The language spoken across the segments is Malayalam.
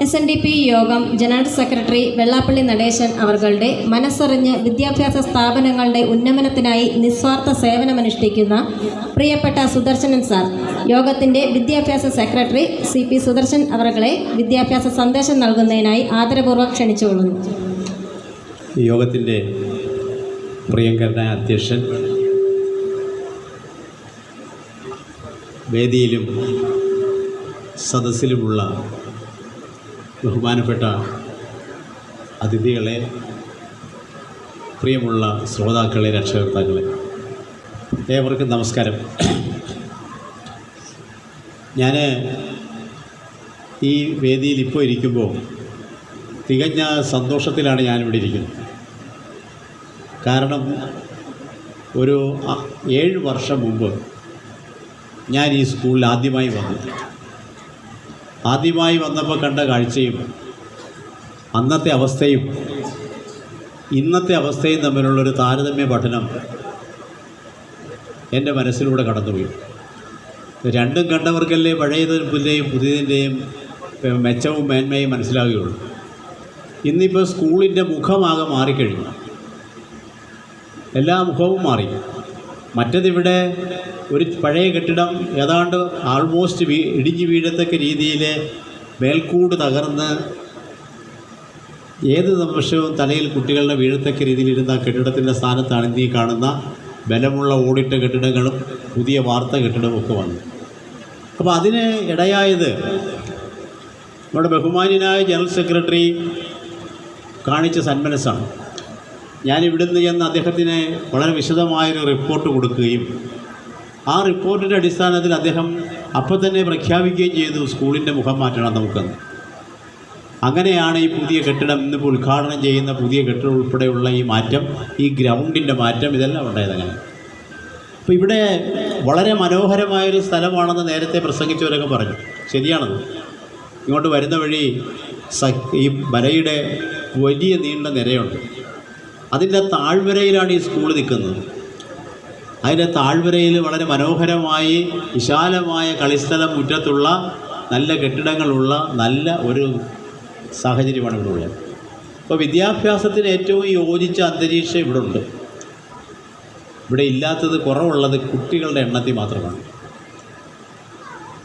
എസ് എൻ ഡി പി യോഗം ജനറൽ സെക്രട്ടറി വെള്ളാപ്പള്ളി നടേശൻ അവർകളുടെ മനസ്സറിഞ്ഞ് വിദ്യാഭ്യാസ സ്ഥാപനങ്ങളുടെ ഉന്നമനത്തിനായി നിസ്വാർത്ഥ സേവനമനുഷ്ഠിക്കുന്ന പ്രിയപ്പെട്ട സുദർശനൻ സാർ. യോഗത്തിന്റെ വിദ്യാഭ്യാസ സെക്രട്ടറി സി പി സുദർശൻ അവർകളെ വിദ്യാഭ്യാസ സന്ദേശം നൽകുന്നതിനായി ആദരപൂർവം ക്ഷണിച്ചുകൊള്ളുന്നു. യോഗത്തിന്റെ പ്രിയങ്കരനായ അധ്യക്ഷൻ വേദിയിലും സദസ്സിലുമുള്ള ബഹുമാനപ്പെട്ട അതിഥികളെ പ്രിയമുള്ള ശ്രോതാക്കളെ രക്ഷകർത്താക്കളെ ഏവർക്കും നമസ്കാരം. ഞാൻ ഈ വേദിയിൽ ഇപ്പോൾ ഇരിക്കുമ്പോൾ തികഞ്ഞ സന്തോഷത്തിലാണ് ഞാനിവിടെ ഇരിക്കുന്നത്. കാരണം ഒരു ഏഴ് വർഷം മുമ്പ് ഞാൻ ഈ സ്കൂളിൽ ആദ്യമായി വന്നു ആദ്യമായി വന്നപ്പോൾ കണ്ട കാഴ്ചയും അന്നത്തെ അവസ്ഥയും ഇന്നത്തെ അവസ്ഥയും തമ്മിലുള്ളൊരു താരതമ്യ പഠനം എന്റെ മനസ്സിലൂടെ കടന്നുപോയി. രണ്ടും കണ്ടവർക്കല്ലേ പഴയതിന്റെയും പുതിയതിന്റെയും ഏഹ്, മെച്ചവും മേന്മയും മനസ്സിലാവുകയുള്ളൂ. ഇന്നിപ്പോൾ സ്കൂളിന്റെ മുഖമാകെ മാറിക്കഴിഞ്ഞു. എല്ലാ മുഖവും മാറി. മറ്റതിവിടെ ഒരു പഴയ കെട്ടിടം ഏതാണ്ട് ആൾമോസ്റ്റ് വീ ഇടിഞ്ഞു വീഴത്തക്ക രീതിയിൽ മേൽക്കൂട് തകർന്ന് ഏത് നിമിഷവും തലയിൽ കുട്ടികളുടെ വീഴത്തക്ക രീതിയിലിരുന്ന കെട്ടിടത്തിന്റെ സ്ഥാനത്താണ് ഇന്നീ കാണുന്ന ബലമുള്ള ഓടിട്ട കെട്ടിടങ്ങളും പുതിയ വാർത്ത കെട്ടിടവും ഒക്കെ വന്നു അപ്പോൾ അതിന് ഇടയായത് നമ്മുടെ ബഹുമാന്യനായ ജനറൽ സെക്രട്ടറി കാണിച്ച സന്മനസ്സാണ്. ഞാൻ ഇവിടുന്ന് ചെന്ന് അദ്ദേഹത്തിന് വളരെ വിശദമായൊരു റിപ്പോർട്ട് കൊടുക്കുകയും ആ റിപ്പോർട്ടിന്റെ അടിസ്ഥാനത്തിൽ അദ്ദേഹം അപ്പം തന്നെ പ്രഖ്യാപിക്കുകയും ചെയ്തു സ്കൂളിന്റെ മുഖം മാറ്റണം നമുക്കെന്ന്. അങ്ങനെയാണ് ഈ പുതിയ കെട്ടിടം ഇന്നിപ്പോൾ ഉദ്ഘാടനം ചെയ്യുന്ന പുതിയ കെട്ടിടം ഉൾപ്പെടെയുള്ള ഈ മാറ്റം ഈ ഗ്രൗണ്ടിന്റെ മാറ്റം ഇതെല്ലാം ഉണ്ടായത് അങ്ങനെ. അപ്പോൾ ഇവിടെ വളരെ മനോഹരമായൊരു സ്ഥലമാണെന്ന് നേരത്തെ പ്രസംഗിച്ചവരൊക്കെ പറഞ്ഞു. ശരിയാണത്. ഇങ്ങോട്ട് വരുന്ന വഴി ഈ മലയുടെ വലിയ നീണ്ട നിരയുണ്ട്. അതിന്റെ താഴ്വരയിലാണ് ഈ സ്കൂൾ നിൽക്കുന്നത്. അതിന്റെ താഴ്വരയിൽ വളരെ മനോഹരമായി വിശാലമായ കളിസ്ഥലം മുറ്റത്തുള്ള നല്ല കെട്ടിടങ്ങളുള്ള നല്ല ഒരു സാഹചര്യമാണ് ഇവിടെ ഉള്ളത്. അപ്പോൾ വിദ്യാഭ്യാസത്തിന് ഏറ്റവും യോജിച്ച അന്തരീക്ഷം ഇവിടെ ഉണ്ട് ഇവിടെ ഇല്ലാത്തത് കുറവുള്ളത് കുട്ടികളുടെ എണ്ണത്തിൽ മാത്രമാണ്.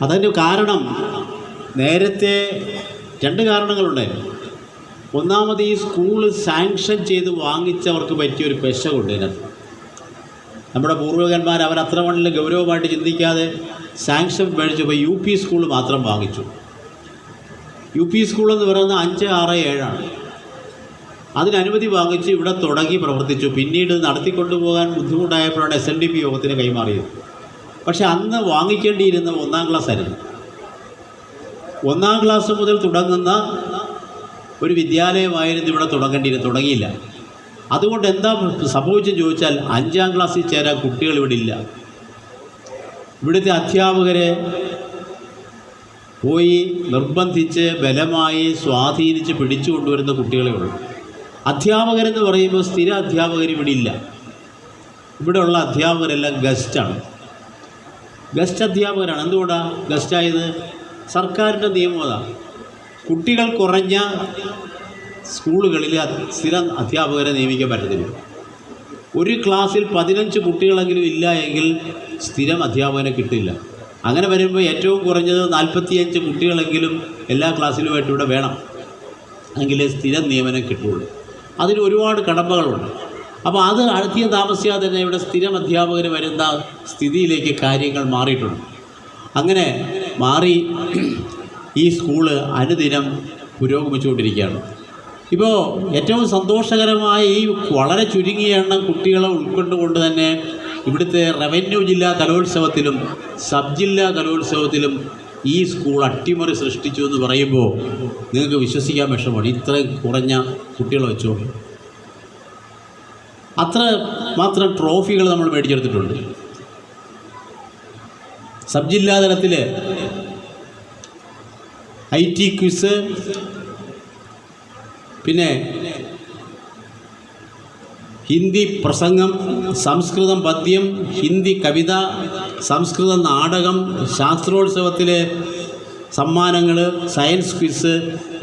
അതിന്റെ കാരണം നേരത്തെ രണ്ട് കാരണങ്ങളുണ്ടായിരുന്നു. ഒന്നാമത് ഈ സ്കൂൾ സാങ്ഷൻ ചെയ്ത് വാങ്ങിച്ചവർക്ക് പറ്റിയൊരു പെശ ഇതിനകത്ത് നമ്മുടെ പൂർവികന്മാർ അവർ അത്ര മണ്ണിൽ ഗൗരവമായിട്ട് ചിന്തിക്കാതെ സാങ്ഷൻ മേടിച്ചപ്പോൾ യു പി സ്കൂൾ മാത്രം വാങ്ങിച്ചു. യു പി സ്കൂൾ എന്ന് പറയുന്നത് അഞ്ച് ആറ് ഏഴാണ്. അതിനനുമതി വാങ്ങിച്ച് ഇവിടെ തുടങ്ങി പ്രവർത്തിച്ചു. പിന്നീട് നടത്തിക്കൊണ്ടുപോകാൻ ബുദ്ധിമുട്ടായപ്പോഴാണ് എസ് എൻ ഡി പി യോഗത്തിന് കൈമാറിയത്. പക്ഷേ അന്ന് വാങ്ങിക്കേണ്ടിയിരുന്ന ഒന്നാം ക്ലാസ് ആയിരുന്നു. ഒന്നാം ക്ലാസ് മുതൽ തുടങ്ങുന്ന ഒരു വിദ്യാലയമായിരുന്നു ഇവിടെ തുടങ്ങേണ്ടിയിരുന്നു തുടങ്ങിയില്ല. അതുകൊണ്ട് എന്താ സംഭവിച്ചെന്ന് ചോദിച്ചാൽ അഞ്ചാം ക്ലാസ്സിൽ ചേരാൻ കുട്ടികൾ ഇവിടെ ഇല്ല. ഇവിടുത്തെ അധ്യാപകരെ പോയി നിർബന്ധിച്ച് ബലമായി സ്വാധീനിച്ച് പിടിച്ചു കൊണ്ടുവരുന്ന കുട്ടികളെ ഉള്ളൂ. അധ്യാപകരെന്ന് പറയുമ്പോൾ സ്ഥിര അധ്യാപകർ ഇവിടെ ഇല്ല. ഇവിടെയുള്ള അധ്യാപകരെല്ലാം ഗസ്റ്റാണ് ഗസ്റ്റ് അധ്യാപകരാണ്. എന്തുകൊണ്ടാണ് ഗസ്റ്റായത്? സർക്കാരിന്റെ നിയമം അതാണ് കുട്ടികൾ കുറഞ്ഞ സ്കൂളുകളിൽ സ്ഥിരം അധ്യാപകരെ നിയമിക്കാൻ പറ്റത്തില്ല. ഒരു ക്ലാസ്സിൽ പതിനഞ്ച് കുട്ടികളെങ്കിലും ഇല്ല എങ്കിൽ സ്ഥിരം അധ്യാപകനെ കിട്ടില്ല. അങ്ങനെ വരുമ്പോൾ ഏറ്റവും കുറഞ്ഞത് നാൽപ്പത്തിയഞ്ച് കുട്ടികളെങ്കിലും എല്ലാ ക്ലാസ്സിലുമായിട്ട് ഇവിടെ വേണം എങ്കിലേ സ്ഥിരം നിയമനം കിട്ടുള്ളൂ. അതിന് ഒരുപാട് കടമ്പകളുണ്ട്. അപ്പോൾ അത് അധികം താമസിയാതെ തന്നെ ഇവിടെ സ്ഥിരം അധ്യാപകർ വരുന്ന സ്ഥിതിയിലേക്ക് കാര്യങ്ങൾ മാറിയിട്ടുണ്ട്. അങ്ങനെ മാറി ഈ സ്കൂൾ അനുദിനം പുരോഗമിച്ചുകൊണ്ടിരിക്കുകയാണ്. ഇപ്പോൾ ഏറ്റവും സന്തോഷകരമായ ഈ വളരെ ചുരുങ്ങിയ എണ്ണം കുട്ടികളെ ഉൾക്കൊണ്ടുകൊണ്ട് തന്നെ ഇവിടുത്തെ റവന്യൂ ജില്ലാ കലോത്സവത്തിലും സബ് ജില്ലാ കലോത്സവത്തിലും ഈ സ്കൂൾ അട്ടിമറി സൃഷ്ടിച്ചു എന്ന് പറയുമ്പോൾ നിങ്ങൾക്ക് വിശ്വസിക്കാൻ വിഷമമാണ്. ഇത്രയും കുറഞ്ഞ കുട്ടികളെ വെച്ചുകൊണ്ട്. അത്ര മാത്രം ട്രോഫികൾ നമ്മൾ മേടിച്ചെടുത്തിട്ടുണ്ട്. സബ് ജില്ലാ തലത്തിൽ ഐ ടി ക്വിസ്. പിന്നെ ഹിന്ദി പ്രസംഗം സംസ്കൃതം പദ്യം ഹിന്ദി കവിത സംസ്കൃത നാടകം ശാസ്ത്രോത്സവത്തിലെ സമ്മാനങ്ങൾ സയൻസ് ക്വിസ്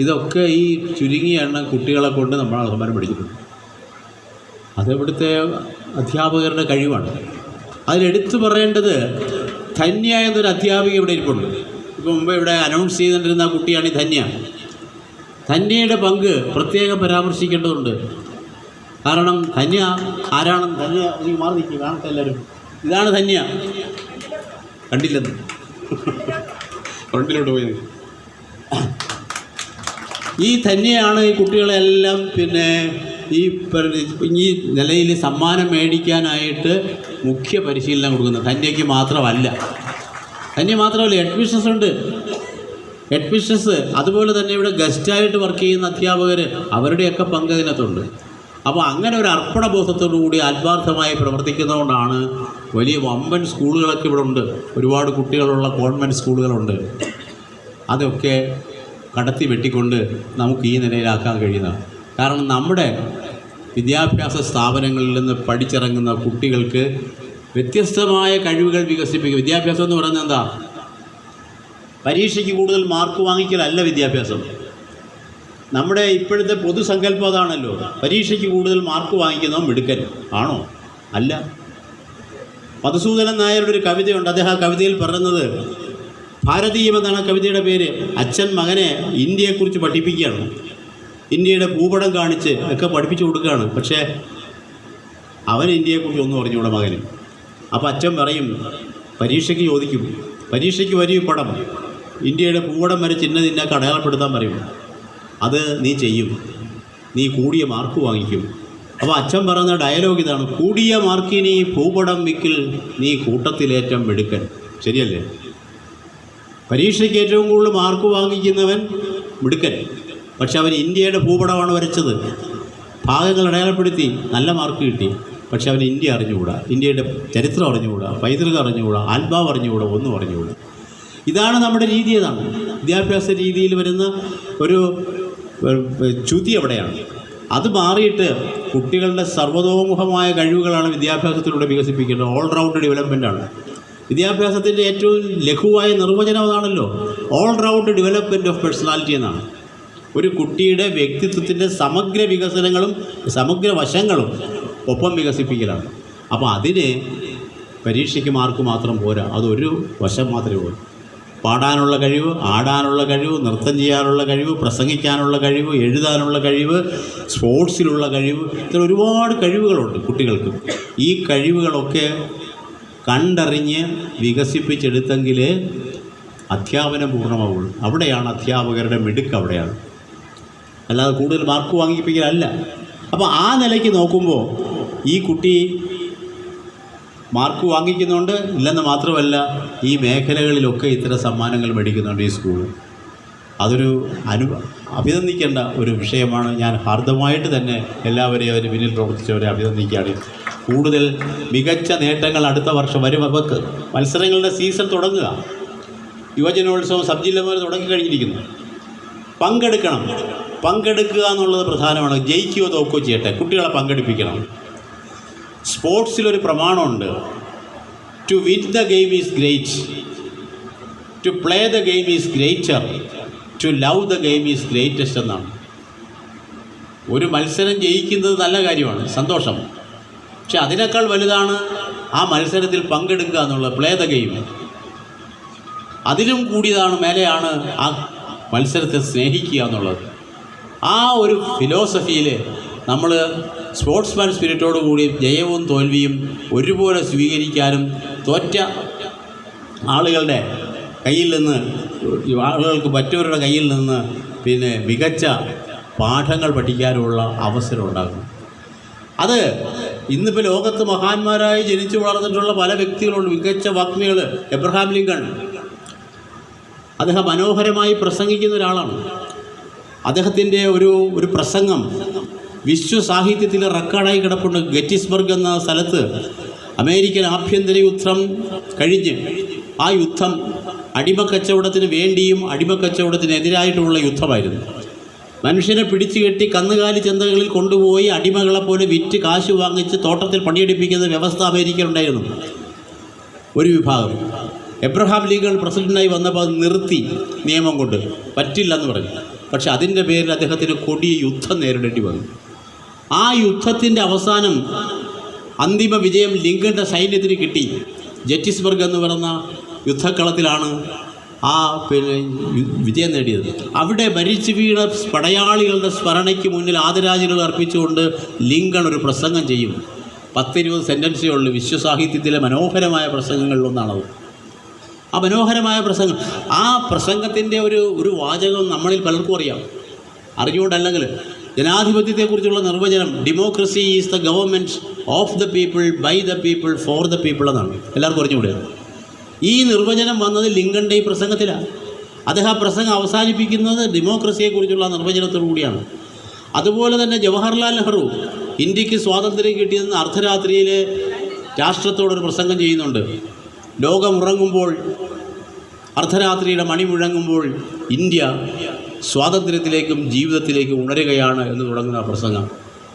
ഇതൊക്കെ ഈ ചുരുങ്ങിയ എണ്ണം കുട്ടികളെ കൊണ്ട് നമ്മൾ സമ്മാനം പഠിച്ചിട്ടുണ്ട് അത് ഇവിടുത്തെ അധ്യാപകരുടെ കഴിവാണ്. അതിലെടുത്തു പറയേണ്ടത് ധന്യ എന്നൊരു അധ്യാപിക ഇവിടെ ഇരിപ്പുണ്ട്. ഇപ്പം മുമ്പ് ഇവിടെ അനൗൺസ് ചെയ്തുകൊണ്ടിരുന്ന കുട്ടിയാണ് ഈ ധന്യ. ധന്യയുടെ പങ്ക് പ്രത്യേകം പരാമർശിക്കേണ്ടതുണ്ട്. കാരണം ധന്യ ആരാണ് ധന്യ എനിക്ക് മാറി നിൽക്കുക കാണട്ടെ എല്ലാവരും. ഇതാണ് ധന്യ. കണ്ടില്ലെന്ന്. ഫ്രണ്ടിലോട്ട് പോയി ഈ ധന്യയാണ് ഈ കുട്ടികളെല്ലാം പിന്നെ ഈ ഈ നിലയിൽ സമ്മാനം മേടിക്കാനായിട്ട് മുഖ്യ പരിശീലനം കൊടുക്കുന്നത്. ധന്യയ്ക്ക് മാത്രമല്ല. ധന്യ മാത്രമല്ല മിസ്ട്രസ് ഉണ്ട്. മിസ്ട്രസ് അതുപോലെ തന്നെ ഇവിടെ ഗസ്റ്റായിട്ട് വർക്ക് ചെയ്യുന്ന അധ്യാപകർ അവരുടെയൊക്കെ പങ്ക് ഇതിനകത്തുണ്ട്. അപ്പോൾ അങ്ങനെ ഒരു അർപ്പണബോധത്തോടു കൂടി ആത്മാർത്ഥമായി പ്രവർത്തിക്കുന്നതുകൊണ്ടാണ് വലിയ വമ്പൻ സ്കൂളുകളൊക്കെ ഇവിടെ ഉണ്ട്. ഒരുപാട് കുട്ടികളുള്ള കോൺവെന്റ് സ്കൂളുകളുണ്ട്. അതൊക്കെ കടത്തി വെട്ടിക്കൊണ്ട് നമുക്ക് ഈ നിലയിലാക്കാൻ കഴിയുന്ന. കാരണം നമ്മുടെ വിദ്യാഭ്യാസ സ്ഥാപനങ്ങളിൽ നിന്ന് പഠിച്ചിറങ്ങുന്ന കുട്ടികൾക്ക് വ്യത്യസ്തമായ കഴിവുകൾ വികസിപ്പിക്കുക വിദ്യാഭ്യാസം എന്ന് പറയുന്നത് എന്താ? പരീക്ഷയ്ക്ക് കൂടുതൽ മാർക്ക് വാങ്ങിക്കലല്ല വിദ്യാഭ്യാസം. നമ്മുടെ ഇപ്പോഴത്തെ പൊതുസങ്കല്പം അതാണല്ലോ. പരീക്ഷയ്ക്ക് കൂടുതൽ മാർക്ക് വാങ്ങിക്കുന്നവൻ മിടുക്കൻ. ആണോ? അല്ല. മധുസൂദനൻ നായരുടെ ഒരു കവിതയുണ്ട്. അദ്ദേഹം ആ കവിതയിൽ പറയുന്നത് ഭാരതീയം എന്നാണ് കവിതയുടെ പേര്. അച്ഛൻ മകനെ ഇന്ത്യയെക്കുറിച്ച് പഠിപ്പിക്കുകയാണ്. ഇന്ത്യയുടെ ഭൂപടം കാണിച്ച് ഒക്കെ പഠിപ്പിച്ചു കൊടുക്കുകയാണ്. പക്ഷേ അവൻ ഇന്ത്യയെക്കുറിച്ച് ഒന്നും അറിഞ്ഞൂടെ മകന്. അപ്പോൾ അച്ഛൻ പറയും പരീക്ഷയ്ക്ക് ചോദിക്കും. പരീക്ഷയ്ക്ക് വരും പടം. ഇന്ത്യയുടെ ഭൂപടം വരെ ചിഹ്നം നിന്നെ അടയാളപ്പെടുത്താൻ പറയും. അത് നീ ചെയ്യും. നീ കൂടിയ മാർക്ക് വാങ്ങിക്കും. അപ്പോൾ അച്ഛൻ പറയുന്ന ഡയലോഗ് ഇതാണ്. കൂടിയ മാർക്കിനി ഭൂപടം വിക്കിൽ നീ കൂട്ടത്തിലേറ്റം എടുക്കൻ ശരിയല്ലേ? പരീക്ഷയ്ക്ക് ഏറ്റവും കൂടുതൽ മാർക്ക് വാങ്ങിക്കുന്നവൻ മിടുക്കൻ. പക്ഷെ അവൻ ഇന്ത്യയുടെ ഭൂപടമാണ് വരച്ചത്. ഭാഗങ്ങൾ അടയാളപ്പെടുത്തി നല്ല മാർക്ക് കിട്ടി. പക്ഷെ അവൻ ഇന്ത്യ അറിഞ്ഞുകൂടാ. ഇന്ത്യയുടെ ചരിത്രം അറിഞ്ഞുകൂടാ. പൈതൃകം അറിഞ്ഞുകൂടാ. ആത്മാവ് അറിഞ്ഞുകൂടാ. ഒന്നും അറിഞ്ഞുകൂടാ. ഇതാണ് നമ്മുടെ രീതി അതാണ് വിദ്യാഭ്യാസ രീതിയിൽ വരുന്ന ഒരു ചുതി എവിടെയാണ്? അത് മാറിയിട്ട് കുട്ടികളുടെ സർവതോമുഖമായ കഴിവുകളാണ് വിദ്യാഭ്യാസത്തിലൂടെ വികസിപ്പിക്കേണ്ടത്. ഓൾറൗണ്ട് ഡെവലപ്മെന്റാണ് വിദ്യാഭ്യാസത്തിന്റെ ഏറ്റവും ലഘുവായ നിർവചനം അതാണല്ലോ. All round development of personality എന്നാണ്. ഒരു കുട്ടിയുടെ വ്യക്തിത്വത്തിന്റെ സമഗ്ര വികസനങ്ങളും സമഗ്ര വശങ്ങളും ഒപ്പം വികസിപ്പിക്കലാണ്. അപ്പോൾ അതിന് പരീക്ഷയ്ക്ക് മാർക്ക് മാത്രം പോരാ. അതൊരു വശം മാത്രമേ ഉള്ളൂ. പാടാനുള്ള കഴിവ് ആടാനുള്ള കഴിവ് നൃത്തം ചെയ്യാനുള്ള കഴിവ് പ്രസംഗിക്കാനുള്ള കഴിവ് എഴുതാനുള്ള കഴിവ് സ്പോർട്സിലുള്ള കഴിവ് ഇത്ര ഒരുപാട് കഴിവുകളുണ്ട് കുട്ടികൾക്ക്. ഈ കഴിവുകളൊക്കെ കണ്ടറിഞ്ഞ് വികസിപ്പിച്ചെടുത്തെങ്കിൽ അധ്യാപനം പൂർണമാവുള്ളൂ. അവിടെയാണ് അധ്യാപകരുടെ മിടുക്ക് അവിടെയാണ്. അല്ലാതെ കൂടുതൽ മാർക്ക് വാങ്ങിപ്പിക്കലല്ല. അപ്പോൾ ആ നിലയ്ക്ക് നോക്കുമ്പോൾ ഈ കുട്ടി മാർക്ക് വാങ്ങിക്കുന്നുണ്ട്. ഇല്ലെന്ന് മാത്രമല്ല ഈ മേഖലകളിലൊക്കെ ഇത്തരം സമ്മാനങ്ങൾ മേടിക്കുന്നുണ്ട് ഈ സ്കൂൾ. അതൊരു അനു അഭിനന്ദിക്കേണ്ട ഒരു വിഷയമാണ്. ഞാൻ ഹാർദമായിട്ട് തന്നെ എല്ലാവരെയും അതിന് പിന്നിൽ പ്രവർത്തിച്ചവരെ അഭിനന്ദിക്കുകയാണ്. കൂടുതൽ മികച്ച നേട്ടങ്ങൾ അടുത്ത വർഷം വരും. അവർക്ക് മത്സരങ്ങളുടെ സീസൺ തുടങ്ങുക. യുവജനോത്സവം സബ് ജില്ല മുതൽ തുടങ്ങിക്കഴിഞ്ഞിരിക്കുന്നു പങ്കെടുക്കണം. പങ്കെടുക്കുക എന്നുള്ളത് പ്രധാനമാണ്. ജയിക്കുകയോ തോക്കുകയോ ചെയ്യട്ടെ. കുട്ടികളെ പങ്കെടുപ്പിക്കണം. സ്പോർട്സിലൊരു പ്രമാണമുണ്ട്. To win the game is great to play the game is greater to love the game is greatest എന്നാണ്. ഒരു മത്സരം ജയിക്കുന്നത് നല്ല കാര്യമാണ്. സന്തോഷം. പക്ഷെ അതിനേക്കാൾ വലുതാണ് ആ മത്സരത്തിൽ പങ്കെടുക്കുക എന്നുള്ളത്. പ്ലേ ദ ഗെയിം അതിലും കൂടിയതാണ് മേലെയാണ് ആ മത്സരത്തെ സ്നേഹിക്കുക എന്നുള്ളത്. ആ ഒരു ഫിലോസഫിയിൽ നമ്മൾ സ്പോർട്സ്മാൻ സ്പിരിറ്റോടുകൂടി ജയവും തോൽവിയും ഒരുപോലെ സ്വീകരിക്കാനും തോറ്റ ആളുകളുടെ കയ്യിൽ നിന്ന് ആളുകൾക്ക് മറ്റവരുടെ കയ്യിൽ നിന്ന് പിന്നെ മികച്ച പാഠങ്ങൾ പഠിക്കാനുള്ള അവസരം ഉണ്ടാകും അത് ഇന്നിപ്പോൾ ലോകത്ത് മഹാന്മാരായി ജനിച്ചു വളർന്നിട്ടുള്ള പല വ്യക്തികളുണ്ട്. മികച്ച വാഗ്മികൾ എബ്രഹാം ലിങ്കൺ. അദ്ദേഹം മനോഹരമായി പ്രസംഗിക്കുന്ന ഒരാളാണ്. അദ്ദേഹത്തിന്റെ ഒരു ഒരു പ്രസംഗം വിശ്വ സാഹിത്യത്തിലെ റെക്കോർഡായി കിടപ്പുണ്ട് ഗെറ്റിസ്ബർഗ് എന്ന സ്ഥലത്ത്. അമേരിക്കൻ ആഭ്യന്തര യുദ്ധം കഴിഞ്ഞ് ആ യുദ്ധം അടിമക്കച്ചവടത്തിന് വേണ്ടിയും അടിമക്കച്ചവടത്തിനെതിരായിട്ടുള്ള യുദ്ധമായിരുന്നു. മനുഷ്യനെ പിടിച്ചു കെട്ടി കന്നുകാലി ചന്തകളിൽ കൊണ്ടുപോയി അടിമകളെ പോലെ വിറ്റ് കാശ് വാങ്ങിച്ച് തോട്ടത്തിൽ പണിയെടുപ്പിക്കുന്ന വ്യവസ്ഥ അമേരിക്കയിലുണ്ടായിരുന്നു. ഒരു വിഭാഗം. എബ്രഹാം ലീഗൽ പ്രസിഡന്റായി വന്നപ്പോൾ അത് നിർത്തി നിയമം കൊണ്ട്. പറ്റില്ലെന്ന് പറഞ്ഞു. പക്ഷെ അതിന്റെ പേരിൽ അദ്ദേഹത്തിന് കൊടിയ യുദ്ധം നേരിടേണ്ടി വന്നു. ആ യുദ്ധത്തിന്റെ അവസാനം അന്തിമ വിജയം ലിങ്കന്റെ സൈന്യത്തിന് കിട്ടി. ജറ്റിസ്ബർഗ് എന്ന് പറയുന്ന യുദ്ധക്കളത്തിലാണ് ആ പിന്നെ വിജയം നേടിയത്. അവിടെ മരിച്ചു വീണ പടയാളികളുടെ സ്മരണയ്ക്ക് മുന്നിൽ ആദരാഞ്ജലികൾ അർപ്പിച്ചുകൊണ്ട് ലിങ്കൺ ഒരു പ്രസംഗം ചെയ്യും. പത്തിരുപത് സെന്റൻസേ ഉള്ളൂ വിശ്വസാഹിത്യത്തിലെ മനോഹരമായ പ്രസംഗങ്ങളിലൊന്നാണത് ആ മനോഹരമായ പ്രസംഗം ആ പ്രസംഗത്തിന്റെ ഒരു ഒരു വാചകം നമ്മളിൽ പലർക്കും അറിയാം. അറിഞ്ഞുകൊണ്ടല്ലെങ്കിൽ ജനാധിപത്യത്തെക്കുറിച്ചുള്ള നിർവചനം democracy is the government of the people by the people for the people എന്നാണ്. എല്ലാവർക്കും അറിഞ്ഞുകൂടെ? ഈ നിർവചനം വന്നത് ലിങ്കന്റെ ഈ പ്രസംഗത്തിലാണ് അദ്ദേഹം ആ പ്രസംഗം അവസാനിപ്പിക്കുന്നത് ഡെമോക്രസിയെക്കുറിച്ചുള്ള നിർവചനത്തോടു കൂടിയാണ്. അതുപോലെ തന്നെ ജവഹർലാൽ നെഹ്റു ഇന്ത്യയ്ക്ക് സ്വാതന്ത്ര്യം കിട്ടിയതെന്ന് അർദ്ധരാത്രിയിൽ രാഷ്ട്രത്തോടൊരു പ്രസംഗം ചെയ്യുന്നുണ്ട്. ലോകമുറങ്ങുമ്പോൾ അർദ്ധരാത്രിയുടെ മണി മുഴങ്ങുമ്പോൾ ഇന്ത്യ സ്വാതന്ത്ര്യത്തിലേക്കും ജീവിതത്തിലേക്കും ഉണരുകയാണ് എന്ന് തുടങ്ങുന്ന പ്രസംഗം.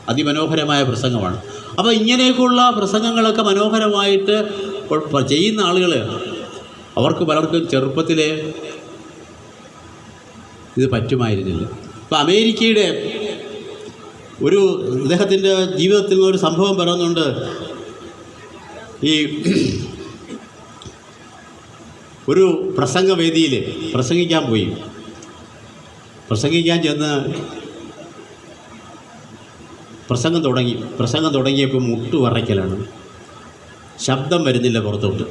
അതിമനോഹരമായ പ്രസംഗമാണ്. അപ്പോൾ ഇങ്ങനെയൊക്കെയുള്ള പ്രസംഗങ്ങളൊക്കെ മനോഹരമായിട്ട് ചെയ്യുന്ന ആളുകൾ അവർക്ക് പലർക്കും ചെറുപ്പത്തിലെ ഇത് പറ്റുമായിരുന്നില്ല. അപ്പോൾ അമേരിക്കയുടെ ഒരു അദ്ദേഹത്തിന്റെ ജീവിതത്തിൽ ഒരു സംഭവം പറയുന്നുണ്ട്. ഈ ഒരു പ്രസംഗവേദിയിൽ പ്രസംഗിക്കാൻ പോയി. പ്രസംഗിക്കാൻ ചെന്ന് പ്രസംഗം തുടങ്ങി പ്രസംഗം തുടങ്ങിയപ്പോൾ മുട്ടു വറയ്ക്കലാണ്. ശബ്ദം വരുന്നില്ല പുറത്തോട്ട്.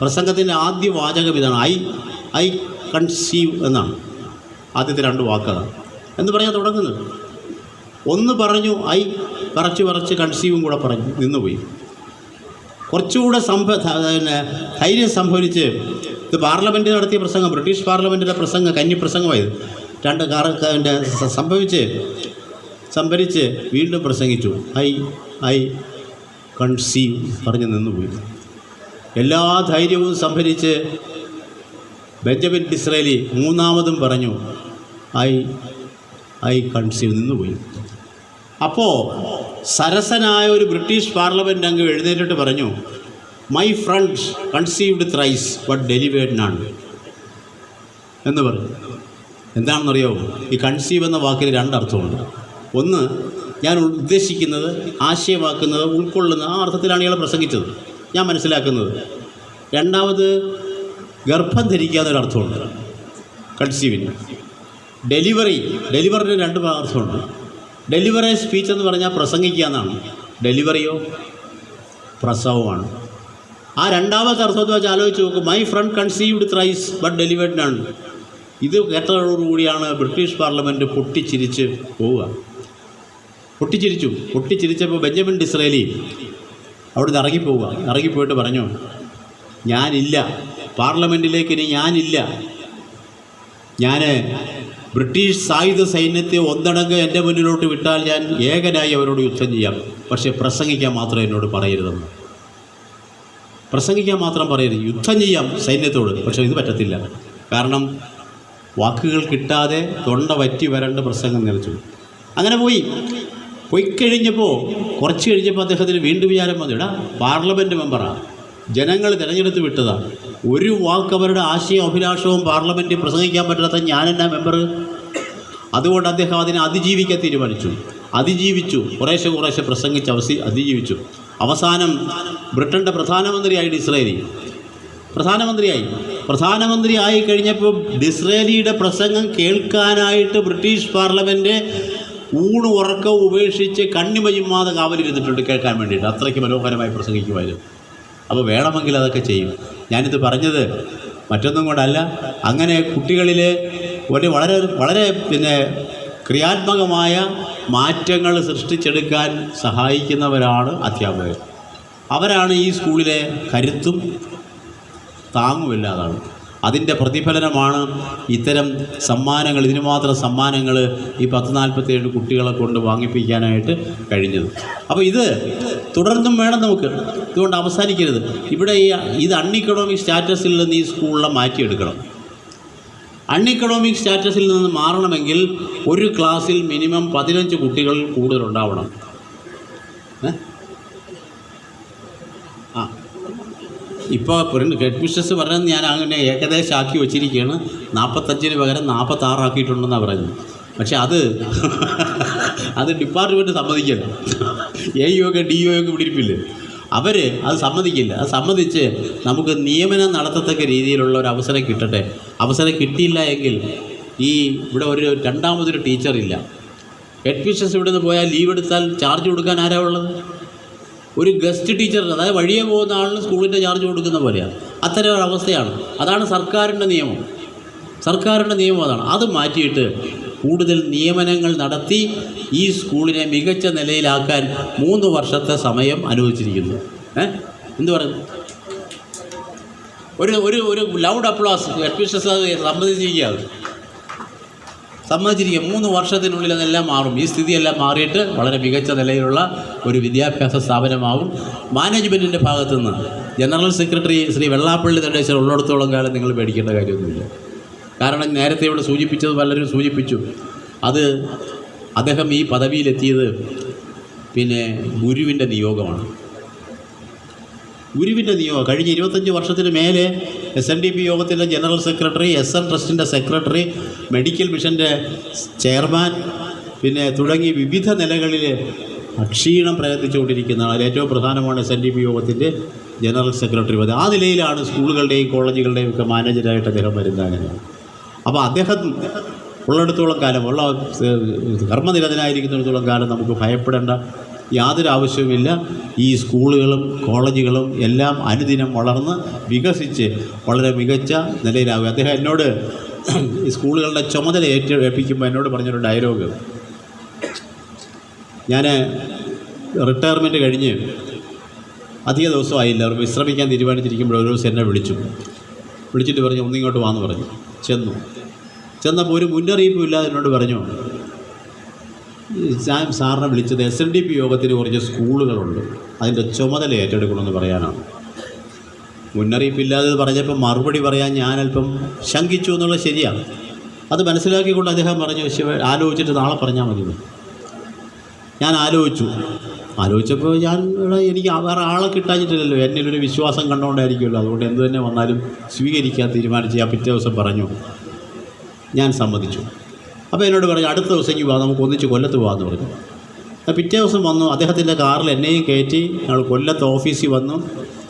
പ്രസംഗത്തിന്റെ ആദ്യ വാചകം ഇതാണ് ഐ ഐ കൺസീവ് എന്നാണ്. ആദ്യത്തെ രണ്ട് വാക്കുകൾ എന്ന് പറയാൻ തുടങ്ങുന്നത്. ഒന്ന് പറഞ്ഞു ഐ പറച്ച് പറച്ച് കൺസീവും കൂടെ പറഞ്ഞു നിന്നുപോയി. കുറച്ചുകൂടെ സംഭ പിന്നെ ധൈര്യം സംഭവിച്ച് ഇത് പാർലമെന്റ് നടത്തിയ പ്രസംഗം ബ്രിട്ടീഷ് പാർലമെന്റിലെ പ്രസംഗം കന്നി പ്രസംഗമായത്. രണ്ട് കാർ സംഭവിച്ച് സംഭരിച്ച് വീണ്ടും പ്രസംഗിച്ചു. ഐ ഐ കൺസീവ് പറഞ്ഞ് നിന്നുപോയി. എല്ലാ ധൈര്യവും സംഭരിച്ച് ബെഞ്ചമിൻ ഡിസ്രേലി മൂന്നാമതും പറഞ്ഞു ഐ ഐ കൺസീവ് നിന്നുപോയി. അപ്പോൾ സരസനായ ഒരു ബ്രിട്ടീഷ് പാർലമെന്റ് അംഗം എഴുന്നേറ്റിട്ട് പറഞ്ഞു my friends conceived thrice but delivered ആണ് എന്ന് പറഞ്ഞു. എന്താണെന്നറിയാമോ ഈ കൺസീവ് എന്ന വാക്കിന് രണ്ടർത്ഥമുണ്ട് ഒന്ന് ഞാൻ ഉദ്ദേശിക്കുന്നത് ആശയമാക്കുന്നത് ഉൾക്കൊള്ളുന്ന ആ അർത്ഥത്തിലാണ് ഇയാൾ പ്രസംഗിച്ചത്. ഞാൻ മനസ്സിലാക്കുന്നത്. രണ്ടാമത് ഗർഭം ധരിക്കാതെ ഒരു അർത്ഥമുണ്ട്. കൺസീവിന് ഡെലിവറി ഡെലിവറിന് രണ്ട് അർത്ഥമുണ്ട്. ഡെലിവറി സ്പീച്ച് എന്ന് പറഞ്ഞാൽ പ്രസംഗിക്കുക എന്നാണ്. ഡെലിവറിയോ പ്രസവമാണ്. ആ രണ്ടാമത്തെ അർത്ഥത്തെ വെച്ച് ആലോചിച്ച് നോക്കും. My friend conceived thrice but delivered none ഇത് കേട്ടതോടുകൂടിയാണ് ബ്രിട്ടീഷ് പാർലമെന്റ് പൊട്ടിച്ചിരിച്ച് പോവുക. പൊട്ടിച്ചിരിച്ചു. പൊട്ടിച്ചിരിച്ചപ്പോൾ ബെഞ്ചമിൻ ഡിസ്രേലി അവിടുന്ന് ഇറങ്ങിപ്പോവുക. ഇറങ്ങിപ്പോയിട്ട് പറഞ്ഞു ഞാനില്ല. പാർലമെന്റിലേക്ക് ഇനി ഞാനില്ല. ഞാൻ ബ്രിട്ടീഷ് സായുധ സൈന്യത്തെ ഒന്നടങ്ക് എന്റെ മുന്നിലോട്ട് വിട്ടാൽ ഞാൻ ഏകനായി അവരോട് യുദ്ധം ചെയ്യാം. പക്ഷേ പ്രസംഗിക്കാൻ മാത്രം എന്നോട് പറയരുതെന്ന്. പ്രസംഗിക്കാൻ മാത്രം പറയരുത്. യുദ്ധം ചെയ്യാം സൈന്യത്തോട്. പക്ഷേ ഇത് പറ്റത്തില്ല. കാരണം വാക്കുകൾ കിട്ടാതെ തൊണ്ട വറ്റി വരണ്ട പ്രസംഗം നിലച്ചു അങ്ങനെ പോയി. പോയി കഴിഞ്ഞപ്പോൾ കുറച്ച് കഴിഞ്ഞപ്പോൾ അദ്ദേഹത്തിന് വീണ്ടും വിചാരം വന്നു ഇടാ പാർലമെന്റ് മെമ്പറാണ് ജനങ്ങൾ തിരഞ്ഞെടുത്ത് വിട്ടതാണ് ഒരു വാക്ക് അവരുടെ ആശയവും അഭിലാഷവും പാർലമെന്റിൽ പ്രസംഗിക്കാൻ പറ്റാത്ത ഞാനെന്നാ മെമ്പർ അതുകൊണ്ട് അദ്ദേഹം അതിനെ അതിജീവിക്കാൻ തീരുമാനിച്ചു. അതിജീവിച്ചു. കുറേശ്ശെ കുറേശ്ശെ പ്രസംഗിച്ച് അവസി അതിജീവിച്ചു. അവസാനം ബ്രിട്ടന്റെ പ്രധാനമന്ത്രിയായിട്ട് ഡിസ്രേലി പ്രധാനമന്ത്രിയായി. പ്രധാനമന്ത്രി ആയി കഴിഞ്ഞപ്പോൾ ഡിസ്രേലിയുടെ പ്രസംഗം കേൾക്കാനായിട്ട് ബ്രിട്ടീഷ് പാർലമെന്റ് ഊണ് ഉറക്കം ഉപേക്ഷിച്ച് കണ്ണിമയുമാതെ കാവലിരുന്നിട്ടുണ്ട് കേൾക്കാൻ വേണ്ടിയിട്ട്. അത്രയ്ക്ക് മനോഹരമായി പ്രസംഗിക്കുമായിരുന്നു. അപ്പോൾ വേണമെങ്കിൽ അതൊക്കെ ചെയ്യും. ഞാനിത് പറഞ്ഞത് മറ്റൊന്നും കൊണ്ടല്ല. അങ്ങനെ കുട്ടികളിൽ ഒരു വളരെ വളരെ പിന്നെ ക്രിയാത്മകമായ മാറ്റങ്ങൾ സൃഷ്ടിച്ചെടുക്കാൻ സഹായിക്കുന്നവരാണ് അധ്യാപകർ. അവരാണ് ഈ സ്കൂളിലെ കരുത്തും താങ്ങുമില്ലാതാണ്. അതിന്റെ പ്രതിഫലനമാണ് ഇത്തരം സമ്മാനങ്ങൾ ഇതിന് മാത്രം സമ്മാനങ്ങൾ ഈ പത്ത് നാൽപ്പത്തേഴ് കുട്ടികളെ കൊണ്ട് വാങ്ങിപ്പിക്കാനായിട്ട് കഴിഞ്ഞത്. അപ്പോൾ ഇത് തുടർന്നും വേണം നമുക്ക്. ഇതുകൊണ്ട് അവസാനിക്കരുത്. ഇവിടെ ഈ ഇത് അൺഇക്കണോമിക് സ്റ്റാറ്റസിൽ നിന്ന് ഈ സ്കൂളിലെ മാറ്റിയെടുക്കണം. അൺഇക്കണോമിക് സ്റ്റാറ്റസിൽ നിന്ന് മാറണമെങ്കിൽ ഒരു ക്ലാസ്സിൽ മിനിമം പതിനഞ്ച് കുട്ടികൾ കൂടുതലുണ്ടാവണം ഏ? ആ ഇപ്പോൾ ഹെഡ് മിസ്റ്റസ് പറഞ്ഞത് ഞാൻ അങ്ങനെ ഏകദേശം ആക്കി വെച്ചിരിക്കുകയാണ്. നാൽപ്പത്തഞ്ചിന് പകരം നാൽപ്പത്താറാക്കിയിട്ടുണ്ടെന്നാണ് പറയുന്നത്. പക്ഷെ അത് അത് ഡിപ്പാർട്ട്മെന്റ് സമ്മതിക്കില്ല. എ യു ഒക്കെ ഡി യു ഒക്കെ അവർ അത് സമ്മതിക്കില്ല. അത് സമ്മതിച്ച് നമുക്ക് നിയമനം നടത്തത്തക്ക രീതിയിലുള്ള ഒരു അവസരം കിട്ടട്ടെ. അവസരം കിട്ടിയില്ല എങ്കിൽ ഈ ഇവിടെ ഒരു രണ്ടാമതൊരു ടീച്ചറില്ല. ഹെഡ് മിസ്റ്റസ് ഇവിടെ നിന്ന് പോയാൽ ലീവ് എടുത്താൽ ചാർജ് കൊടുക്കാൻ ആരാ ഉള്ളത്? ഒരു ഗസ്റ്റ് ടീച്ചർ അതായത് വഴിയെ പോകുന്ന ആളിന് സ്കൂളിന്റെ ചാർജ് കൊടുക്കുന്ന പോലെയാണ്. അത്തരം ഒരു അവസ്ഥയാണ്. അതാണ് സർക്കാരിന്റെ നിയമം. സർക്കാരിന്റെ നിയമം അതാണ്. അത് മാറ്റിയിട്ട് കൂടുതൽ നിയമനങ്ങൾ നടത്തി ഈ സ്കൂളിനെ മികച്ച നിലയിലാക്കാൻ മൂന്ന് വർഷത്തെ സമയം അനുവദിച്ചിരിക്കുന്നു. ഏ? എന്തു പറയുന്നു ഒരു ഒരു ഒരു ലൗഡ് അപ്ലോസ് അഡ്മിഷൻസ് സമ്മതിച്ചിരിക്കുകയാണ് സമ്മതിച്ചിരിക്കുക മൂന്ന് വർഷത്തിനുള്ളിൽ അതെല്ലാം മാറും. ഈ സ്ഥിതിയെല്ലാം മാറിയിട്ട് വളരെ മികച്ച നിലയിലുള്ള ഒരു വിദ്യാഭ്യാസ സ്ഥാപനമാവും മാനേജ്മെന്റിന്റെ ഭാഗത്തു നിന്ന് ജനറൽ സെക്രട്ടറി ശ്രീ വെള്ളാപ്പള്ളി നടേശൻ ഉള്ളിടത്തോളം കാലം നിങ്ങൾ പേടിക്കേണ്ട കാര്യമൊന്നുമില്ല. കാരണം നേരത്തെ ഇവിടെ സൂചിപ്പിച്ചത് പലരും സൂചിപ്പിച്ചു. അത് അദ്ദേഹം ഈ പദവിയിലെത്തിയത് പിന്നെ ഗുരുവിന്റെ നിയോഗമാണ്. ഗുരുവിന്റെ നിയോഗം. കഴിഞ്ഞ ഇരുപത്തഞ്ച് വർഷത്തിന് മേലെ എസ് എൻ ഡി പി യോഗത്തിന്റെ ജനറൽ സെക്രട്ടറി എസ് എൻ ട്രസ്റ്റിന്റെ സെക്രട്ടറി മെഡിക്കൽ മിഷന്റെ ചെയർമാൻ പിന്നെ തുടങ്ങി വിവിധ നിലകളിൽ അക്ഷീണം പ്രയത്നിച്ചുകൊണ്ടിരിക്കുന്ന അതിൽ ഏറ്റവും പ്രധാനമാണ് എസ് എൻ ഡി പി യോഗത്തിന്റെ ജനറൽ സെക്രട്ടറി പദം. ആ നിലയിലാണ് സ്കൂളുകളുടെയും കോളേജുകളുടെയും ഒക്കെ മാനേജരായിട്ട് അദ്ദേഹം വരുന്നത് അങ്ങനെ അപ്പോൾ അദ്ദേഹം ഉള്ളിടത്തോളം കാലം ഉള്ള കർമ്മനിരതനായിരിക്കുന്നിടത്തോളം കാലം നമുക്ക് ഭയപ്പെടേണ്ട യാതൊരു ആവശ്യവുമില്ല. ഈ സ്കൂളുകളും കോളേജുകളും എല്ലാം അനുദിനം വളർന്ന് വികസിച്ച് വളരെ മികച്ച നിലയിലാവുക അദ്ദേഹം എന്നോട് സ്കൂളുകളുടെ ചുമതല ഏറ്റ ഏൽപ്പിക്കുമ്പോൾ എന്നോട് പറഞ്ഞൊരു ഡയലോഗ്. ഞാൻ റിട്ടയർമെന്റ് കഴിഞ്ഞ് അധിക ദിവസമായില്ല. വിശ്രമിക്കാൻ തീരുമാനിച്ചിരിക്കുമ്പോൾ ഒരു ദിവസം എന്നെ വിളിച്ചു. വിളിച്ചിട്ട് പറഞ്ഞു ഒന്നിങ്ങോട്ട് വാന്ന് പറഞ്ഞു. ചെന്നു. ചെന്നപ്പോൾ ഒരു മുന്നറിയിപ്പും ഇല്ലാതെ എന്നോട് പറഞ്ഞു ഞാൻ സാറിനെ വിളിച്ചത് എസ് എൻ ഡി പി യോഗത്തിന് കുറച്ച് സ്കൂളുകളുണ്ട്. അതിന്റെ ചുമതല ഏറ്റെടുക്കണമെന്ന് പറയാനാണ്. മുന്നറിയിപ്പില്ലാതെ പറഞ്ഞപ്പോൾ മറുപടി പറയാൻ അല്പം ശങ്കിച്ചു എന്നുള്ളത് ശരിയാണ്. അത് മനസ്സിലാക്കിക്കൊണ്ട് അദ്ദേഹം പറഞ്ഞു ശിവ ആലോചിച്ചിട്ട് നാളെ പറഞ്ഞാൽ മതി. ഞാൻ ആലോചിച്ചു. ആലോചിച്ചപ്പോൾ ഞാൻ എനിക്ക് വേറെ ആളെ കിട്ടാഞ്ഞിട്ടില്ലല്ലോ. എന്നിലൊരു വിശ്വാസം കണ്ടുകൊണ്ടായിരിക്കുമല്ലോ. അതുകൊണ്ട് എന്തു തന്നെ വന്നാലും സ്വീകരിക്കാൻ തീരുമാനിച്ച് ഞാൻ പിറ്റേ ദിവസം പറഞ്ഞു. ഞാൻ സമ്മതിച്ചു. അപ്പോൾ എന്നോട് പറഞ്ഞു അടുത്ത ദിവസം ഇനി വാ നമുക്ക് ഒന്നിച്ച് കൊല്ലത്ത് പോകാമെന്ന് പറഞ്ഞു. പിറ്റേ ദിവസം വന്നു അദ്ദേഹത്തിന്റെ കാറിൽ എന്നെയും കയറ്റി ഞങ്ങൾ കൊല്ലത്ത് ഓഫീസിൽ വന്നു.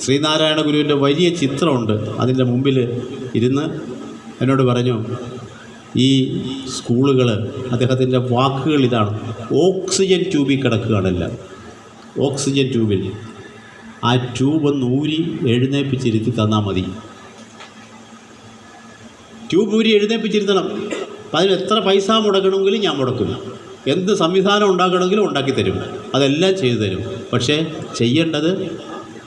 ശ്രീനാരായണ ഗുരുവിന്റെ വലിയ ചിത്രമുണ്ട് അതിന്റെ മുമ്പിൽ ഇരുന്ന് എന്നോട് പറഞ്ഞു ഈ സ്കൂളുകൾ അദ്ദേഹത്തിന്റെ വാക്കുകൾ ഇതാണ് ഓക്സിജൻ ട്യൂബിൽ കിടക്കുകയാണല്ല ഓക്സിജൻ ട്യൂബിൽ. ആ ട്യൂബ് ഒന്ന് ഊരി എഴുന്നേപ്പിച്ചിരുത്തി തന്നാൽ മതി. ട്യൂബ് ഊരി എഴുന്നേപ്പിച്ചിരുത്തണം. അതിന് എത്ര പൈസ മുടക്കണമെങ്കിലും ഞാൻ മുടക്കും എന്ത് സംവിധാനം ഉണ്ടാക്കണമെങ്കിലും ഉണ്ടാക്കി തരും. അതെല്ലാം ചെയ്തു തരും. പക്ഷേ ചെയ്യേണ്ടത്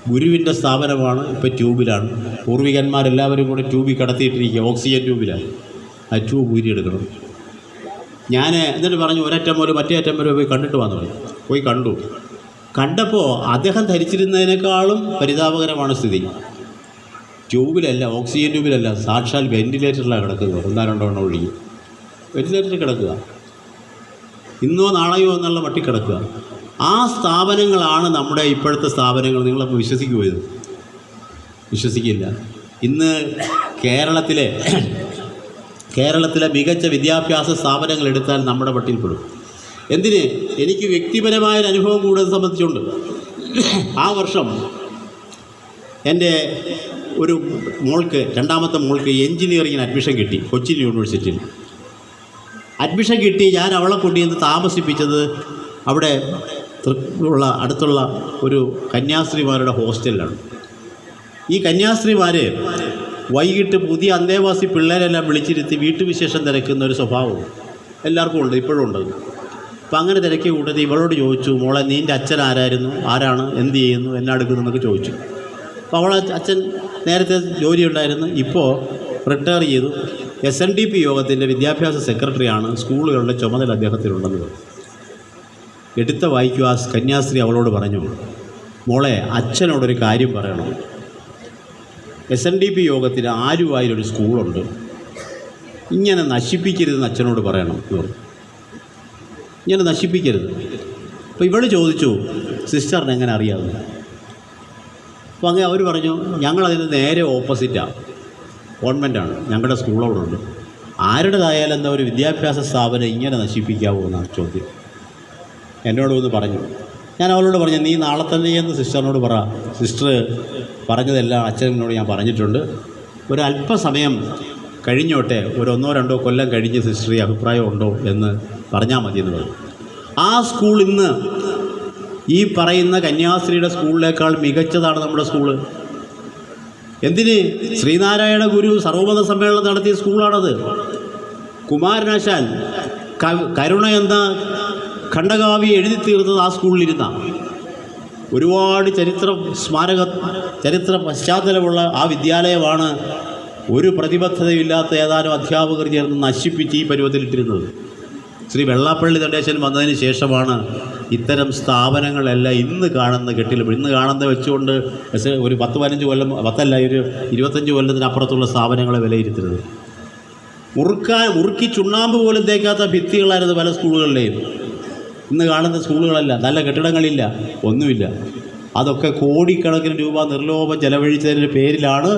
ഗുരുവിന്റെ സ്ഥാപനമാണ് ഇപ്പോൾ ട്യൂബിലാണ്. പൂർവികന്മാരെല്ലാവരും കൂടെ ട്യൂബിൽ കടത്തിയിട്ടിരിക്കുക. ഓക്സിജൻ ട്യൂബിലാണ്. ആ ട്യൂബ് ഊരിയെടുക്കണം. ഞാൻ എന്നിട്ട് പറഞ്ഞു ഒരറ്റം ഒരു മറ്റേ അറ്റം വരെ പോയി കണ്ടിട്ട് വന്നു പറഞ്ഞു. പോയി കണ്ടു. കണ്ടപ്പോൾ അദ്ദേഹം ധരിച്ചിരുന്നതിനേക്കാളും പരിതാപകരമാണ് സ്ഥിതി. ട്യൂബിലല്ല ഓക്സിജൻ ട്യൂബിലല്ല സാക്ഷാൽ വെന്റിലേറ്ററിലാണ് കിടക്കുന്നത്. ഒന്നാം രണ്ടോ എണ്ണം ഒഴുകി. വെന്റിലേറ്ററിൽ കിടക്കുക. ഇന്നോ നാളെയോ എന്നുള്ള മട്ടി കിടക്കുക. ആ സ്ഥാപനങ്ങളാണ് നമ്മുടെ ഇപ്പോഴത്തെ സ്ഥാപനങ്ങൾ. നിങ്ങളപ്പോൾ വിശ്വസിക്കുമോ ഇത്? വിശ്വസിക്കില്ല. ഇന്ന് കേരളത്തിലെ കേരളത്തിലെ മികച്ച വിദ്യാഭ്യാസ സ്ഥാപനങ്ങൾ എടുത്താൽ നമ്മുടെ പട്ടിയിൽപ്പെടും എന്തിന്? എനിക്ക് വ്യക്തിപരമായ ഒരു അനുഭവം കൂടുതൽ സംബന്ധിച്ചുണ്ട്. ആ വർഷം എന്റെ ഒരു മോൾക്ക് രണ്ടാമത്തെ മോൾക്ക് എൻജിനീയറിങ്ങിന് അഡ്മിഷൻ കിട്ടി കൊച്ചിൻ യൂണിവേഴ്സിറ്റിയിൽ. അഡ്മിഷൻ കിട്ടി ഞാൻ അവളെ കൊണ്ടുവന്ന് താമസിപ്പിച്ചത് അവിടെ ഉള്ള അടുത്തുള്ള ഒരു കന്യാസ്ത്രീമാരുടെ ഹോസ്റ്റലിലാണ്. ഈ കന്യാസ്ത്രീമാരെ വൈകിട്ട് പുതിയ അന്തേവാസി പിള്ളേരെല്ലാം വിളിച്ചിരുത്തി വീട്ടുവിശേഷം തിരക്കുന്ന ഒരു സ്വഭാവം എല്ലാവർക്കും ഉണ്ട് ഇപ്പോഴും ഉണ്ട്. അപ്പം അങ്ങനെ തിരക്കി കൂട്ടത്തി ഇവളോട് ചോദിച്ചു മോളെ നീന്റെ അച്ഛൻ ആരായിരുന്നു? ആരാണ്? എന്ത് ചെയ്യുന്നു? എന്നാ എടുക്കുന്നു? എന്നൊക്കെ ചോദിച്ചു. അപ്പോൾ അവളെ അച്ഛൻ നേരത്തെ ജോലി ഉണ്ടായിരുന്നു ഇപ്പോൾ റിട്ടയർ ചെയ്തു. എസ് എൻ ഡി പി യോഗത്തിന്റെ വിദ്യാഭ്യാസ സെക്രട്ടറിയാണ് സ്കൂളുകളുടെ ചുമതല പറഞ്ഞു എടുത്ത വായിക്കുക കന്യാസ്ത്രീ അവളോട് പറഞ്ഞു. മോളെ അച്ഛനോടൊരു കാര്യം പറയണം. എസ് എൻ ഡി പി യോഗത്തിന് ആലുവായിലൊരു സ്കൂളുണ്ട്. ഇങ്ങനെ നശിപ്പിക്കരുതെന്ന് അച്ഛനോട് പറയണം. ഇങ്ങനെ നശിപ്പിക്കരുത്. അപ്പോൾ ഇവൾ ചോദിച്ചു സിസ്റ്ററിന് എങ്ങനെ അറിയാവുന്നത് അപ്പോൾ അങ്ങനെ അവർ പറഞ്ഞു ഞങ്ങളതിന് നേരെ ഓപ്പോസിറ്റാണ് ഗവൺമെന്റാണ് ഞങ്ങളുടെ സ്കൂളുകളുണ്ട് ആരുടേതായാലും എന്താ ഒരു വിദ്യാഭ്യാസ സ്ഥാപനം ഇങ്ങനെ നശിപ്പിക്കാവോ എന്നാണ് ചോദ്യം. എന്നോട് ഒന്ന് പറഞ്ഞു. ഞാൻ അവളോട് പറഞ്ഞു നീ നാളെ തന്നെ എന്ന് സിസ്റ്ററിനോട് പറ. സിസ്റ്റർ പറഞ്ഞതെല്ലാം അച്ഛനോട് ഞാൻ പറഞ്ഞിട്ടുണ്ട്. ഒരു അല്പസമയം കഴിഞ്ഞോട്ടെ ഒരു ഒന്നോ രണ്ടോ കൊല്ലം കഴിഞ്ഞ് സിസ്റ്ററി ഈ അഭിപ്രായം ഉണ്ടോ എന്ന് പറഞ്ഞാൽ മതി എന്ന് പറഞ്ഞു. ആ സ്കൂൾ ഇന്ന് ഈ പറയുന്ന കന്യാസ്ത്രീയുടെ സ്കൂളിനേക്കാൾ മികച്ചതാണ് നമ്മുടെ സ്കൂൾ. എന്തിന്? ശ്രീനാരായണ ഗുരു സർവമത സമ്മേളനം നടത്തിയ സ്കൂളാണത്. കുമാരനാശാൻ കരുണ എന്ന ഖണ്ഡകാവ്യ എഴുതി തീർത്തത് ആ സ്കൂളിലിരുന്ന. ഒരുപാട് ചരിത്ര സ്മാരക ചരിത്ര പശ്ചാത്തലമുള്ള ആ വിദ്യാലയമാണ് ഒരു പ്രതിബദ്ധതയില്ലാത്ത ഏതാനും അധ്യാപകർ ചേർന്ന് നശിപ്പിച്ച് ഈ പരുവത്തിലിട്ടിരുന്നത്. ശ്രീ വെള്ളാപ്പള്ളി ഫൗണ്ടേഷൻ വന്നതിന് ശേഷമാണ് ഇത്തരം സ്ഥാപനങ്ങളെല്ലാം ഇന്ന് കാണുന്ന കെട്ടിലും ഇന്ന് കാണുന്ന വെച്ചുകൊണ്ട് ഒരു പത്ത് പതിനഞ്ച് കൊല്ലം പത്തല്ല ഒരു ഇരുപത്തഞ്ച് കൊല്ലത്തിനപ്പുറത്തുള്ള സ്ഥാപനങ്ങളെ വിലയിരുത്തരുത് ഉറുക്കാൻ ഉറുക്കി ചുണ്ണാമ്പ് പോലും തേക്കാത്ത ഭിത്തികളായിരുന്നു പല സ്കൂളുകളിലെയും ഇന്ന് കാണുന്ന സ്കൂളുകളല്ല നല്ല കെട്ടിടങ്ങളില്ല ഒന്നുമില്ല. അതൊക്കെ കോടിക്കണക്കിന് രൂപ നിർലോഭം ചെലവഴിച്ചതിന്റെ പേരിലാണ്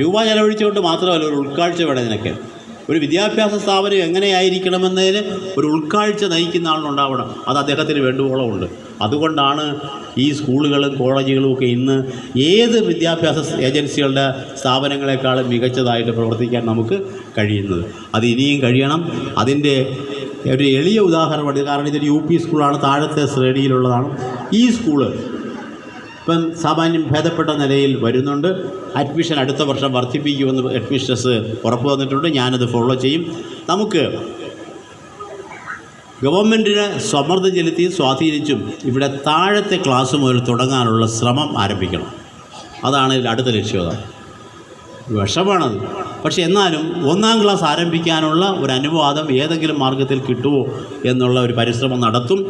രൂപ ചെലവഴിച്ചുകൊണ്ട് മാത്രമല്ല ഒരു ഉൾക്കാഴ്ച വേണം ഇതിനൊക്കെ. ഒരു വിദ്യാഭ്യാസ സ്ഥാപനം എങ്ങനെയായിരിക്കണമെന്നതിന് ഒരു ഉൾക്കാഴ്ച നയിക്കുന്ന ആളുണ്ടാവണം. അത് അദ്ദേഹത്തിന് വേണ്ടുവോളമുണ്ട്. അതുകൊണ്ടാണ് ഈ സ്കൂളുകളും കോളേജുകളും ഒക്കെ ഇന്ന് ഏത് വിദ്യാഭ്യാസ ഏജൻസികളുടെ സ്ഥാപനങ്ങളെക്കാളും മികച്ചതായിട്ട് പ്രവർത്തിക്കാൻ നമുക്ക് കഴിയുന്നത്. അത് ഇനിയും കഴിയണം. അതിന്റെ ഒരു എളിയ ഉദാഹരണമാണ് കാരണം ഇതൊരു യു പി സ്കൂളാണ്. താഴത്തെ ശ്രേണിയിലുള്ളതാണ്. ഈ സ്കൂൾ ഇപ്പം സാമാന്യം ഭേദപ്പെട്ട നിലയിൽ വരുന്നുണ്ട്. അഡ്മിഷൻ അടുത്ത വർഷം വർദ്ധിപ്പിക്കുമെന്ന് അഡ്മിഷൻസ് ഉറപ്പ് വന്നിട്ടുണ്ട് ഞാനത് ഫോളോ ചെയ്യും. നമുക്ക് ഗവൺമെന്റിന് സമ്മർദ്ദം ചെലുത്തി സ്വാധീനിച്ചും ഇവിടെ താഴത്തെ ക്ലാസ് മുതൽ തുടങ്ങാനുള്ള ശ്രമം ആരംഭിക്കണം. അതാണ് ഇതിൽ അടുത്ത ലക്ഷ്യം. വിഷമാണത്. പക്ഷെ എന്നാലും ഒന്നാം ക്ലാസ് ആരംഭിക്കാനുള്ള ഒരു അനുവാദം ഏതെങ്കിലും മാർഗത്തിൽ കിട്ടുമോ എന്നുള്ള ഒരു പരിശ്രമം നടത്തും.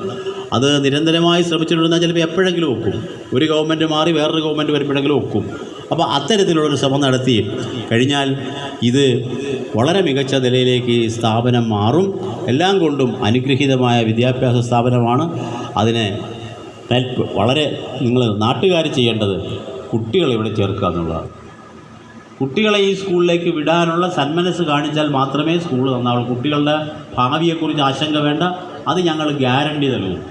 അത് നിരന്തരമായി ശ്രമിച്ചിട്ടുണ്ടെന്നാൽ ചിലപ്പോൾ എപ്പോഴെങ്കിലും ഒക്കും. ഒരു ഗവൺമെന്റ് മാറി വേറൊരു ഗവൺമെന്റ് വരുമ്പോഴെങ്കിലും ഒക്കും. അപ്പോൾ അത്തരത്തിലുള്ളൊരു ശ്രമം നടത്തി കഴിഞ്ഞാൽ ഇത് വളരെ മികച്ച നിലയിലേക്ക് സ്ഥാപനം മാറും. എല്ലാം കൊണ്ടും അനുഗ്രഹീതമായ വിദ്യാഭ്യാസ സ്ഥാപനമാണ്. അതിനെ വളരെ നിങ്ങൾ നാട്ടുകാർ ചെയ്യേണ്ടത് കുട്ടികളെ ഇവിടെ ചേർക്കുക എന്നുള്ളതാണ്. കുട്ടികളെ ഈ സ്കൂളിലേക്ക് വിടാനുള്ള സന്മനസ് കാണിച്ചാൽ മാത്രമേ സ്കൂൾ നന്നാവുള്ളൂ. കുട്ടികളുടെ ഭാവിയെക്കുറിച്ച് ആശങ്ക വേണ്ട. അത് ഞങ്ങൾ ഗ്യാരണ്ടി നൽകും.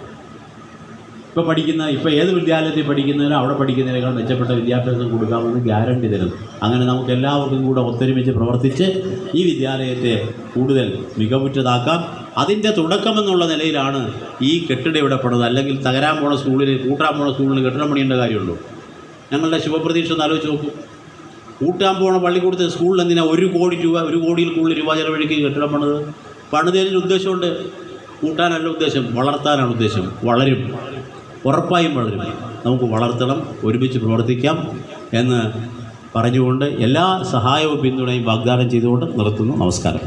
ഇപ്പോൾ പഠിക്കുന്ന ഇപ്പോൾ ഏത് വിദ്യാലയത്തിൽ പഠിക്കുന്നതിനും അവിടെ പഠിക്കുന്നതിനേക്കാൾ മെച്ചപ്പെട്ട വിദ്യാഭ്യാസം കൊടുക്കാമെന്ന് ഗ്യാരണ്ടി തരും അങ്ങനെ നമുക്ക് എല്ലാവർക്കും കൂടെ ഒത്തൊരുമിച്ച് പ്രവർത്തിച്ച് ഈ വിദ്യാലയത്തെ കൂടുതൽ മികവുറ്റതാക്കാം. അതിന്റെ തുടക്കമെന്നുള്ള നിലയിലാണ് ഈ കെട്ടിട ഇവിടെ പെടുന്നത് അല്ലെങ്കിൽ തകരാൻ പോണ സ്കൂളിൽ കൂട്ടാൻ പോണ സ്കൂളിൽ കെട്ടിടം പണിയേണ്ട കാര്യമുള്ളൂ ഞങ്ങളുടെ ശുഭപ്രതീക്ഷ ഒന്ന് ആലോചിച്ച് നോക്കൂ. കൂട്ടാൻ പോണ പള്ളിക്കൂടത്തെ സ്കൂളിൽ എന്തിനാ ഒരു കോടി രൂപ ഒരു കോടിയിൽ കൂടുതൽ രൂപ ചെലവഴിക്ക് കെട്ടിടം പണിത്? പണിതതിന് ഉദ്ദേശമുണ്ട്? കൂട്ടാനല്ല ഉദ്ദേശം വളർത്താനാണ് ഉദ്ദേശം. വളരും. ഉറപ്പായും വളരും. നമുക്ക് വളർത്തണം ഒരുമിച്ച് പ്രവർത്തിക്കാം എന്ന് പറഞ്ഞുകൊണ്ട് എല്ലാ സഹായവും പിന്തുണയും വാഗ്ദാനം ചെയ്തുകൊണ്ട് നിർത്തുന്നു. നമസ്കാരം.